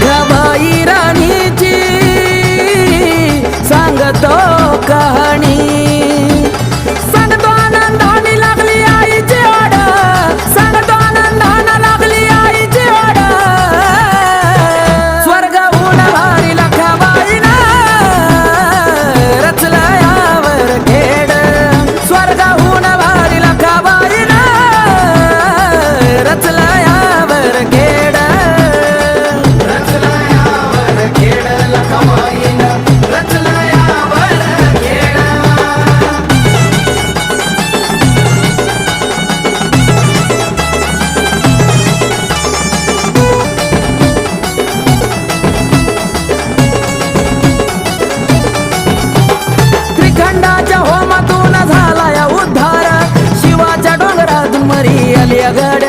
கவாயிராணி म्हणाली अगं